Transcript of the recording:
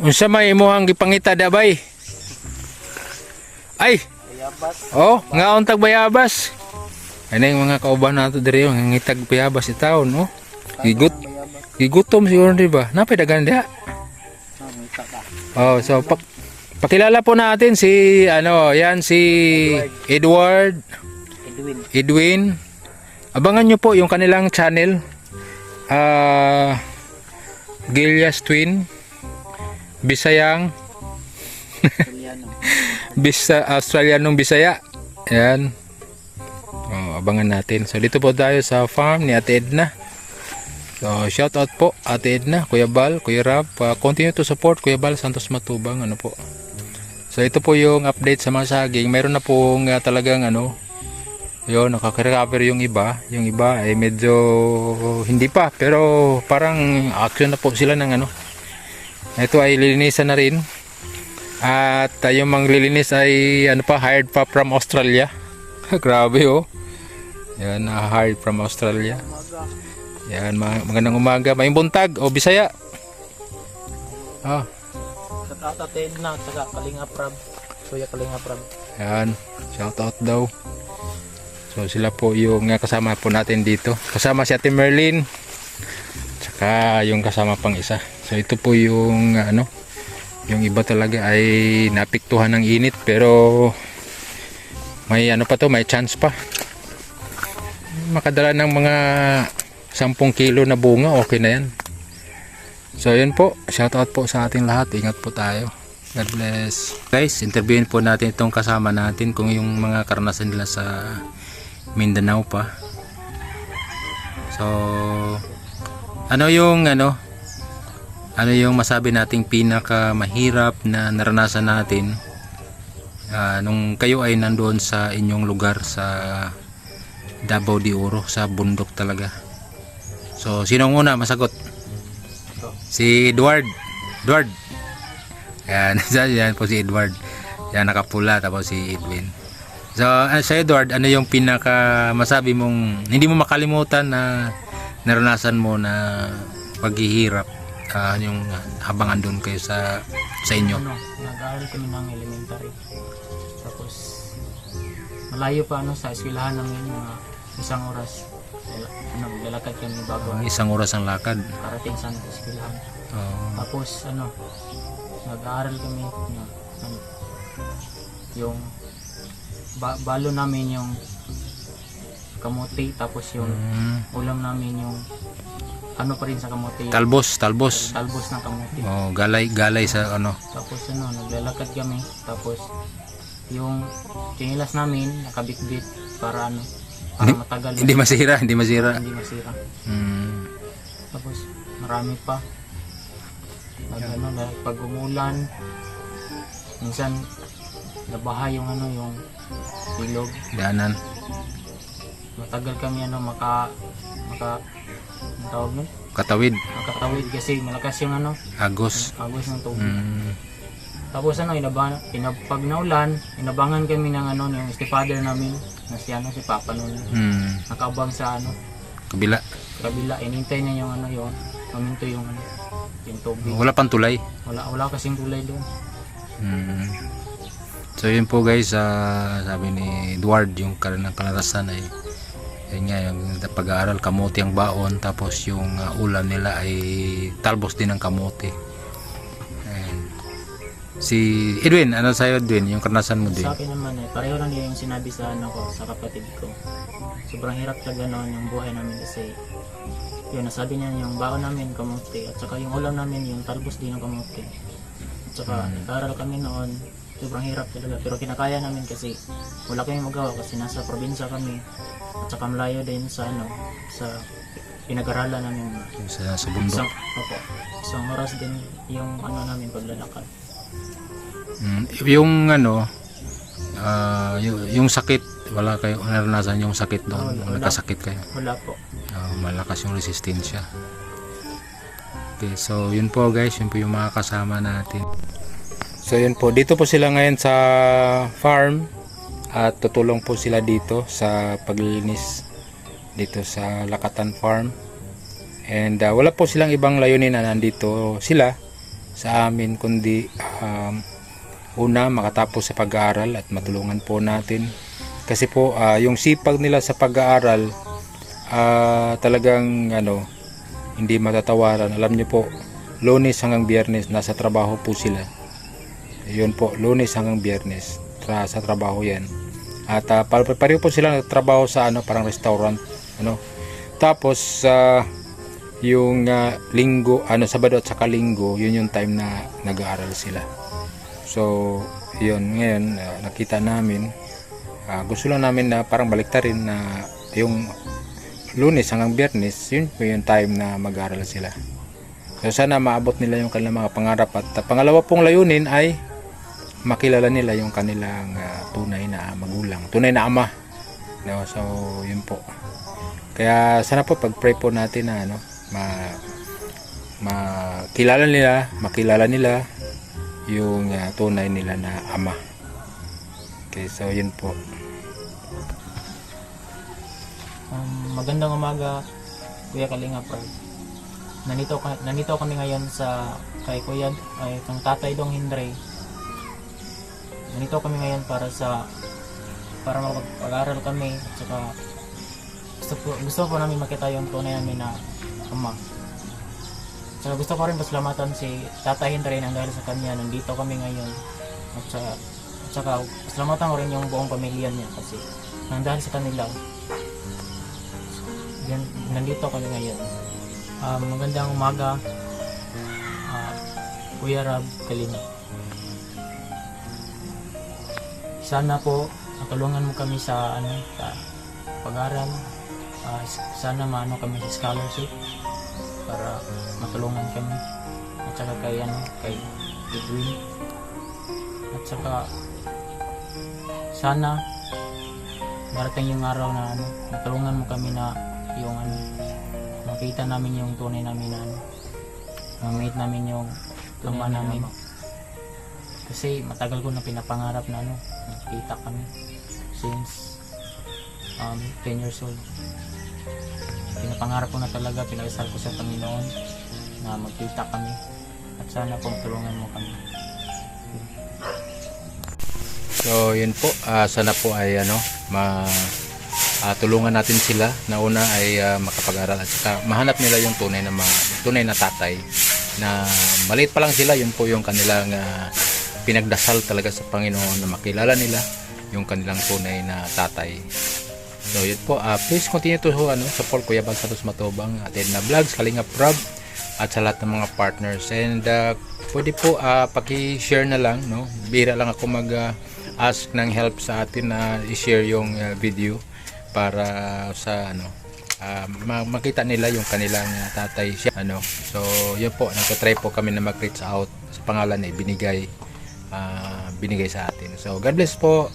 Unsa may imuhang gipangita dabay? Ay, Bayabas. oh, nga untag bayabas. Ano yung mga kauban nato diri yung ngitag bayabas itaon, no? Gigut, Bayabas. gigutom siguro di ba? Napay dagan taka. Oh, so pak pakilala po natin si ano, yan si Edward Edwin. Edwin. Abangan nyo po yung kanilang channel. Ah Gilias Twin. Bisayang. Bisa, Australianong Bisaya. Ayan. Oh, abangan natin. So dito po tayo sa farm ni Ate Edna. So shout out po Ate Edna, Kuya Bal, Kuya Rab. Uh, continue to support Kuya Bal Santos Matubang. Ano po. So ito po yung update sa mga saging. Meron na pong uh, talagang ano, yun, nakaka-recover yung iba. Yung iba ay medyo hindi pa. Pero parang action na po sila ng ano. Ito ay lilinisan na rin. At uh, yung mga lilinis ay ano pa, hired pa from Australia. Grabe oh. Yan, uh, hired from Australia. Yan, ma- magandang umaga. May buntag o Bisaya. Ah, Sa tatatid na, saka Kalinga Prab. Kuya Kalinga Prab. yan. Shout out daw. So sila po yung kasama po natin dito. Kasama si Ate Merlin. Tsaka yung kasama pang isa. So ito po yung ano, yung iba talaga ay napiktuhan ng init pero may ano pa to, may chance pa. Makadala ng mga 10 kilo na bunga, okay na yan. So yun po, shout out po sa ating lahat. Ingat po tayo. God bless. Guys, interviewin po natin itong kasama natin kung yung mga karanasan nila sa Mindanao pa. So, ano yung ano, ano yung masabi nating pinaka mahirap na naranasan natin ah, nung kayo ay nandoon sa inyong lugar sa Davao de Oro sa bundok talaga. So, sino ang una masagot? Si Edward. Edward. Yan, yan po si Edward. Yan nakapula tapos si Edwin. So, uh, sa Edward, ano yung pinaka masabi mong hindi mo makalimutan na naranasan mo na paghihirap ah, yung ah, habang andun kayo sa sa inyo? Ano, nag-aaral kami ng elementary. Tapos, malayo pa ano sa eskwelahan namin mga isang oras. Lala- Ano, kami bago Isang oras ang lakad. parating sa eskwelahan. Oh, Tapos ano, nag-aaral kami na ano, yung ba- balo namin yung kamuti tapos yung mm, ulam namin yung ano pa rin sa yung talbos, talbos. talbos ng kamuti Oh, galay, galay sa ano. tapos ano naglalakad kami tapos yung chinilas namin nakabitbit para ano para Hindi- matagal Hindi masira, hindi masira. hindi masira Mm, tapos marami pa pag ano pag umulan minsan nabaha yung ano yung ilog daanan. matagal kami ano maka maka ang tawag nun? Katawid, makatawid kasi malakas yung ano. Agos. agos ng tubig. Mm, tapos ano inaba, inab, pag naulan inabangan kami ng ano yung stepfather namin. Na si ano si papa nun. Mm, nakaabang sa ano. Kabila. kabila. Inintay niya yung ano yung paminto yung ano yung tubig. Wala pang tulay. wala wala kasing tulay doon. Mm. So yun po guys, ah, sabi ni Edward yung kanang kalarasan ay yun nga yung pag-aaral kamote ang baon tapos yung ah, ulam nila ay talbos din ng kamote. Ayan. Si Edwin, ano sa'yo Edwin? Yung karanasan mo din? Sa akin naman eh, pareho lang yung sinabi sa ano ko, sa kapatid ko. Sobrang hirap talaga noon yung buhay namin kasi yun, nasabi niya yung baon namin kamote at saka yung ulam namin yung talbos din ng kamote. At saka nag-aral kami noon, sobrang hirap talaga pero kinakaya namin kasi wala kami magawa kasi nasa probinsya kami at saka malayo din sa ano, sa pinag-aralan namin. Sa, sa bundok. Isang, opo, isang oras din yung ano namin paglalakad. Mm, yung ano, ah, yung, yung sakit, wala kayo naranasan yung sakit doon, Wala. nagkasakit kayo. Wala po. Ah, malakas yung resistensya. Okay, so yun po guys, yun po yung mga kasama natin. So yun po, dito po sila ngayon sa farm at tutulong po sila dito sa paglilinis dito sa Lakatan Farm. And ah, wala po silang ibang layunin na nandito sila sa amin kundi um, una makatapos sa pag-aaral at matulungan po natin. Kasi po ah, yung sipag nila sa pag-aaral ah, talagang ano hindi matatawaran. Alam niyo po lunes hanggang biyernes nasa trabaho po sila yun po lunes hanggang biyernes tra sa trabaho yan. At uh, pareho po sila nagtrabaho sa ano parang restaurant ano. Tapos sa yung ah, linggo ano sabado at saka linggo yun yung time na nag-aaral sila. So yun ngayon ah, nakita namin ah, gusto lang namin na parang baliktarin na yung lunes hanggang biyernes yun po yung time na mag-aaral sila. So sana maabot nila yung kanilang mga pangarap at ah, pangalawa pong layunin ay makilala nila yung kanilang ah, tunay na magulang tunay na ama no? so yun po kaya sana po pag-pray po natin na ano, ma makilala nila, makilala nila yung ah, tunay nila na ama. Okay, so yun po. Um, magandang umaga, Kuya Kalinga Prab. Nandito, ka, nandito kami ngayon sa kay Kuya, ay kang Tatay Dong Hindray. Nandito kami ngayon para sa para makapag-aral kami at saka gusto po, gusto po namin makita yung tunay namin na ama. Saka gusto ko rin pasalamatan si Tatay Hindray nang dahil sa kanya nandito kami ngayon. At saka, at saka pasalamatan ko rin yung buong pamilya niya kasi nang dahil sa kanila yan, nandito kami ngayon. Um, magandang umaga, ah, Kuya Rab Kalina. Sana po matulungan mo kami sa ano sa pag-aral. S- sana maano kami sa scholarship para matulungan kami. At saka kay ano kay Edwin. At saka sana darating yung araw na ano, matulungan mo kami na yung ano, makita namin yung tunay namin na ano, ma-meet namin yung ama namin. Kasi matagal ko na pinapangarap na ano, makita kami since um, 10 years old. Pinapangarap ko na talaga, pinakasal ko sa Panginoon na magkita kami. At sana po tulungan mo kami. So yun po, ah, sana po ay ano, ma ah, tulungan natin sila. Na una ay ah, makapag-aral. At saka mahanap nila yung tunay na mga, tunay na tatay na maliit pa lang sila, yun po yung kanilang ah, pinagdasal talaga sa Panginoon na makilala nila yung kanilang tunay na tatay. So yun po, ah, please continue to ano, support Kuya Bag Santos Matobang, atin na vlogs, Kalinga Prab, at sa lahat ng mga partners. And ah, pwede po ah, paki-share na lang, no? Bira lang ako mag ah, ask ng help sa atin na i-share yung ah, video para sa ano ma- makita nila yung kanilang ah, tatay siya ano so yun po nagtatry po kami na mag-reach out sa pangalan na ibinigay ah, binigay sa atin. So God bless po